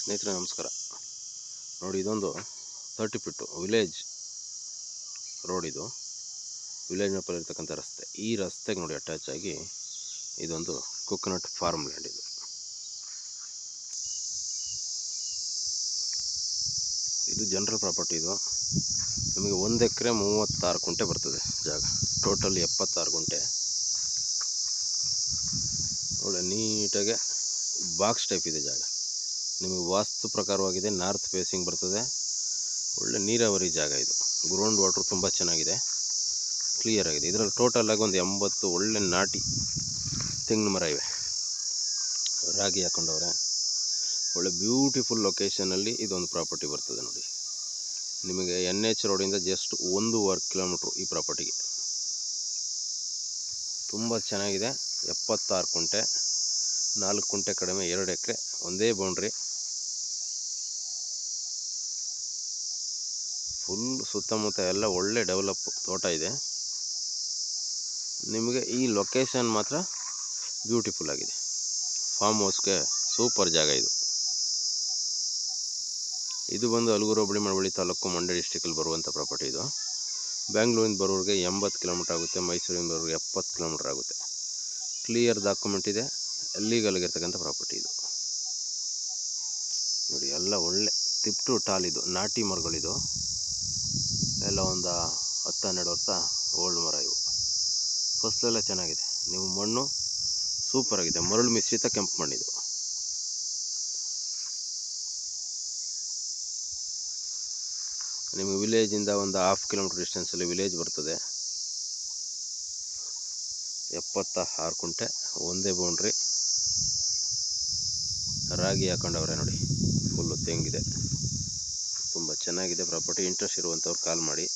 ಸ್ನೇಹಿತರೆ, ನಮಸ್ಕಾರ. ನೋಡಿ, ಇದೊಂದು ತರ್ಟಿ ಫಿಟ್ಟು ವಿಲೇಜ್ ರೋಡ್ ಇದು. ವಿಲೇಜ್ ಇರ್ತಕ್ಕಂಥ ರಸ್ತೆ. ಈ ರಸ್ತೆಗೆ ನೋಡಿ ಅಟ್ಯಾಚ್ ಆಗಿ ಇದೊಂದು ಕೊಕೊನಟ್ ಫಾರ್ಮ್ ಲ್ಯಾಂಡ್ ಇದು. ಇದು ಜನರಲ್ ಪ್ರಾಪರ್ಟಿ ಇದು. ನಿಮಗೆ ಒಂದು ಎಕರೆ ಮೂವತ್ತಾರು ಗುಂಟೆ ಬರ್ತದೆ ಜಾಗ. ಟೋಟಲ್ ಎಪ್ಪತ್ತಾರು ಗುಂಟೆ. ಒಳ್ಳೆ ನೀಟಾಗೆ ಬಾಕ್ಸ್ ಟೈಪ್ ಇದೆ ಜಾಗ. ನಿಮಗೆ ವಾಸ್ತು ಪ್ರಕಾರವಾಗಿದೆ, ನಾರ್ತ್ ಫೇಸಿಂಗ್ ಬರ್ತದೆ. ಒಳ್ಳೆ ನೀರಾವರಿ ಜಾಗ ಇದು. ಗ್ರೌಂಡ್ ವಾಟ್ರ್ ತುಂಬ ಚೆನ್ನಾಗಿದೆ. ಕ್ಲಿಯರ್ ಆಗಿದೆ. ಇದರಲ್ಲಿ ಟೋಟಲ್ ಆಗಿ ಒಂದು ಎಂಬತ್ತು ಒಳ್ಳೆ ನಾಟಿ ತೆಂಗಿನ ಮರ ಇವೆ. ರಾಗಿ ಹಾಕೊಂಡವ್ರೆ. ಒಳ್ಳೆ ಬ್ಯೂಟಿಫುಲ್ ಲೊಕೇಶನಲ್ಲಿ ಇದೊಂದು ಪ್ರಾಪರ್ಟಿ ಬರ್ತದೆ ನೋಡಿ. ನಿಮಗೆ ಎನ್ ಎಚ್ ರೋಡಿಂದ ಜಸ್ಟ್ ಒಂದೂವರೆ ಕಿಲೋಮೀಟ್ರು ಈ ಪ್ರಾಪರ್ಟಿಗೆ ತುಂಬ ಚೆನ್ನಾಗಿದೆ. ಎಪ್ಪತ್ತಾರು ಕುಂಟೆ. ನಾಲ್ಕು ಕುಂಟೆ ಕಡಿಮೆ ಎರಡು ಎಕರೆ, ಒಂದೇ ಬೌಂಡ್ರಿ. ಫುಲ್ ಸುತ್ತಮುತ್ತ ಎಲ್ಲ ಒಳ್ಳೆ ಡೆವಲಪ್ ತೋಟ ಇದೆ. ನಿಮಗೆ ಈ ಲೊಕೇಶನ್ ಮಾತ್ರ ಬ್ಯೂಟಿಫುಲ್ ಆಗಿದೆ. ಫಾರ್ಮ್ ಹೌಸ್ಗೆ ಸೂಪರ್ ಜಾಗ ಇದು. ಇದು ಬಂದು ಅಲಗೂರು ಹೋಬಳಿ ಮಳವಳ್ಳಿ ತಾಲೂಕು ಮಂಡ್ಯ ಡಿಸ್ಟಿಕಲ್ಲಿ ಬರುವಂಥ ಪ್ರಾಪರ್ಟಿ ಇದು. ಬ್ಯಾಂಗ್ಳೂರಿಂದ ಬರೋರಿಗೆ ಎಂಬತ್ತು ಕಿಲೋಮೀಟ್ರ್ ಆಗುತ್ತೆ ಮೈಸೂರಿಂದ ಬರೋರಿಗೆ ಎಪ್ಪತ್ತು ಕಿಲೋಮೀಟ್ರ್ ಆಗುತ್ತೆ. ಕ್ಲಿಯರ್ ಡಾಕ್ಯುಮೆಂಟ್ ಇದೆ. ಲೀಗಲ್ ಆಗಿರ್ತಕ್ಕಂಥ ಪ್ರಾಪರ್ಟಿ ಇದು. ನೋಡಿ, ಎಲ್ಲ ಒಳ್ಳೆ ತಿಪ್ಟು ಟಾಲ್ ಇದು, ನಾಟಿ ಮರಗಳಿದು. ಎಲ್ಲ ಒಂದು ಹತ್ತು ಹನ್ನೆರಡು ವರ್ಷ ಓಲ್ಡ್ ಮರ ಇವು. ಫಸ್ಲೆಲ್ಲ ಚೆನ್ನಾಗಿದೆ. ನಿಮ್ಮ ಮಣ್ಣು ಸೂಪರ್ ಆಗಿದೆ. ಮರಳು ಮಿಶ್ರಿತ ಕೆಂಪು ಮಣ್ಣಿದು. ನಿಮಗೆ ವಿಲೇಜಿಂದ ಒಂದು ಹಾಫ್ ಕಿಲೋಮೀಟ್ರ್ ಡಿಸ್ಟೆನ್ಸಲ್ಲಿ ವಿಲೇಜ್ ಬರ್ತದೆ. ಎಪ್ಪತ್ತ ಆರು ಕುಂಟೆ, ಒಂದೇ ಬೌಂಡ್ರಿ. ರಾಗಿ ಹಾಕೊಂಡವ್ರೆ ನೋಡಿ ಫುಲ್ಲು ತೆಂಗಿದೆ. ತುಂಬ ಚೆನ್ನಾಗಿದೆ ಪ್ರಾಪರ್ಟಿ ಇಂಟ್ರೆಸ್ಟ್ ಇರುವಂಥವ್ರು ಕಾಲ್ ಮಾಡಿ.